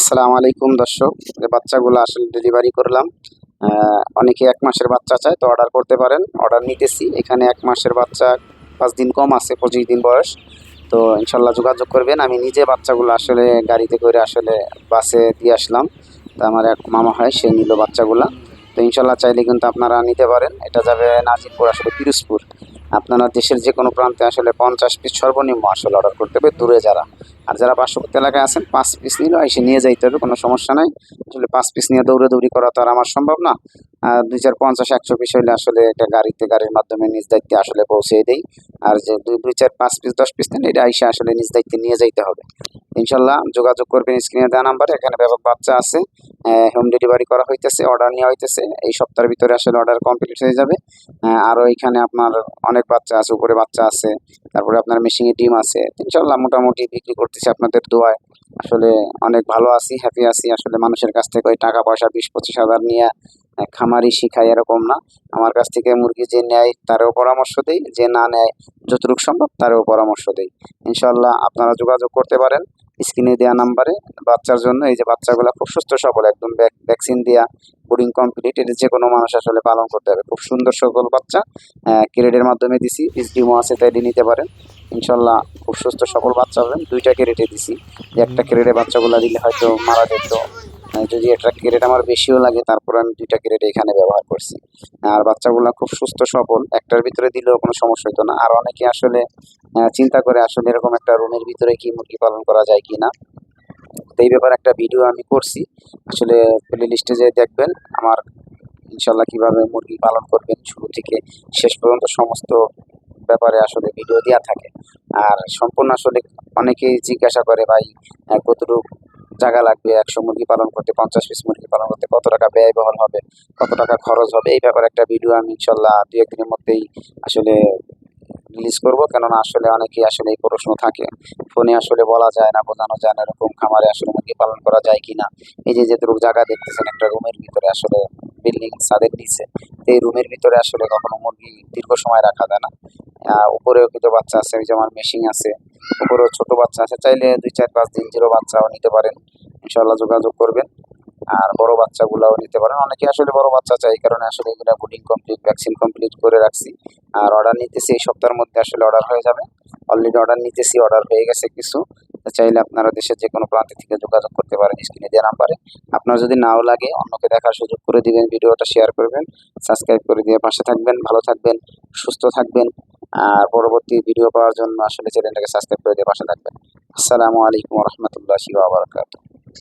আসসালামু আলাইকুম দর্শক, যে বাচ্চাগুলো আসলে ডেলিভারি করলাম অনেকে এক মাসের বাচ্চা চায়, তো অর্ডার করতে পারেন। অর্ডার নিতেছি, এখানে এক মাসের বাচ্চা পাঁচ দিন কম আছে, পঁচিশ দিন বয়স। তো ইনশাল্লাহ যোগাযোগ করবেন। আমি নিজে বাচ্চাগুলো আসলে গাড়িতে করে আসলে বাসে দিয়ে আসলাম। তো আমার এক মামা হয়, সে নিল বাচ্চাগুলা। তো ইনশাল্লাহ চাইলে কিন্তু আপনারা নিতে পারেন। এটা যাবে নাজিরপুর, আসলে পিরোজপুর। আপনারা দেশের যে কোনো প্রান্তে আসলে পঞ্চাশ পিস সর্বনিম্ন আসলে অর্ডার করতে হবে দূরে যারা। আর যারা পার্শ্ববর্তী এলাকায় আছেন, পাঁচ পিস নিলে এসে নিয়ে যাইতে হবে, কোনো সমস্যা নাই। আসলে পাঁচ পিস নিয়ে দৌড়াদৌড়ি করা তো আর আমার সম্ভব না। আর দুই চার পঞ্চাশ, একশো পিস হইলে আসলে একটা গাড়িতে, গাড়ির মাধ্যমে নিজ দায়িত্বে আসলে পৌঁছে দেই। আর যে দুই দুই চার, পাঁচ পিস দশ পিস নেন এটা আইসে আসলে নিজ দায়িত্বে নিয়ে যাইতে হবে। ইনশাল্লাহ যোগাযোগ করবেন স্ক্রিনে দেওয়া নাম্বারে, এখানে ব্যাপক বাচ্চা আছে হোম ডেলিভারি করা হইতেছে অর্ডার নেওয়া হইতেছে, এই সপ্তাহের ভিতরে আসলে অর্ডার কমপ্লিট হয়ে যাবে। আরও এখানে আপনার অনেক বাচ্চা আছে, উপরে বাচ্চা আছে, তারপরে আপনার মেশিনে ডিম আছে, ইনশাল্লাহ মোটামুটি বিক্রি করতেছি আপনাদের দোয়ায়। আসলে অনেক ভালো আছি হ্যাপি আছি, আসলে মানুষের কাছ থেকে ওই টাকা পয়সা বিশ পঁচিশ হাজার নিয়ে খামারি শিখাই এরকম না। আমার কাছ থেকে মুরগি যে নেয়, তারও পরামর্শ দেই। যে না নেয়, যতটুকু সম্ভব তারও পরামর্শ দেই। ইনশাল্লাহ আপনারা যোগাযোগ করতে পারেন স্ক্রিনে দেওয়া নাম্বারে। বাচ্চার জন্য এই যে বাচ্চাগুলো খুব সুস্থ, সবল, একদম ভ্যাকসিন দেওয়া বোর্ডিং কমপ্লিট। এটা যে কোনো মানুষ আসলে পালন করতে হবে খুব সুন্দর সকল বাচ্চা। ক্রেডের মাধ্যমে দিছি পিস আছে, তাই নিতে পারেন। ইনশাল্লাহ খুব সুস্থ সফল বাচ্চা হবেন দুইটা ক্রেডে দিছি। একটা ক্রেডে বাচ্চাগুলো দিলে হয়তো মারা যেত। যদি একটা ক্রেড আমার বেশিও লাগে, তারপর আমি দুইটা ক্রেডে এখানে ব্যবহার করছি। আর বাচ্চাগুলো খুব সুস্থ সফল একটার ভিতরে দিলেও কোনো সমস্যা হতো না। আর অনেকে আসলে চিন্তা করে আসলে এরকম একটা রুমের ভিতরে কি মুরগি পালন করা যায় কি না তো এই ব্যাপারে একটা ভিডিও আমি করছি। আসলে প্লে লিস্টে যে দেখবেন, আমার ইনশাল্লাহ কীভাবে মুরগি পালন করবেন শুরু থেকে শেষ পর্যন্ত সমস্ত ব্যাপারে আসলে ভিডিও দেওয়া থাকে। আর সম্পূর্ণ আসলে অনেকেই জিজ্ঞাসা করে, ভাই কতটুকু জায়গা লাগবে, একশো মুরগি পালন করতে, পঞ্চাশ পিস মুরগি পালন করতে কত টাকা ব্যয়বহুল হবে, কত টাকা খরচ হবে, এই ব্যাপারে একটা ভিডিও আমি ইনশাল্লাহ দু একদিনের মধ্যেই আসলে রিলিজ করব। কেননা আসলে অনেকেই আসলে এই প্রশ্ন থাকে, ফোনে আসলে বলা যায় না, বোঝানো যায় না, এরকম খামারে আসলে মুরগি পালন করা যায় কি না এই যে যেটুকু জায়গা দেখতেছেন, একটা রুমের ভিতরে আসলে বিল্ডিং ছাদের নিচে, এই রুমের ভিতরে আসলে কখনো মুরগি দীর্ঘ সময় রাখা যায় না। উপরেও কিছু বাচ্চা আছে যেমন মেশিন আছে উপরেও ছোট বাচ্চা আছে, চাইলে দুই চার পাঁচ দিন জিরো বাচ্চাও নিতে পারেন। ইনশাল্লাহ যোগাযোগ করবেন। আর বড় বাচ্চাগুলাও নিতে পারেন। অনেকে আসলে বড় বাচ্চা চাই কারণে আসলে এগুলো বুডিং কমপ্লিট ভ্যাকসিন কমপ্লিট করে রাখছি। আর অর্ডার নিতেছি, এই সপ্তাহের মধ্যে আসলে অর্ডার হয়ে যাবে। অলরেডি অর্ডার নিতেছি অর্ডার হয়ে গেছে কিছু। চাইলে আপনারা দেশের যে কোনো প্রান্ত থেকে যোগাযোগ করতে পারেন স্ক্রিনে দেওয়া নাম্বারে। আপনার যদি নাও লাগে, অন্যকে দেখার সুযোগ করে দিবেন, ভিডিওটা শেয়ার করবেন সাবস্ক্রাইব করে দিয়ে পাশে থাকবেন, ভালো থাকবেন, সুস্থ থাকবেন। আর পরবর্তী ভিডিও পাওয়ার জন্য আসলে চ্যানেলটাকে সাবস্ক্রাইব করে দিয়ে পাশে থাকবেন। আসসালামু আলাইকুম রহমতুল্লাহি ওয়া বারাকাতুহু।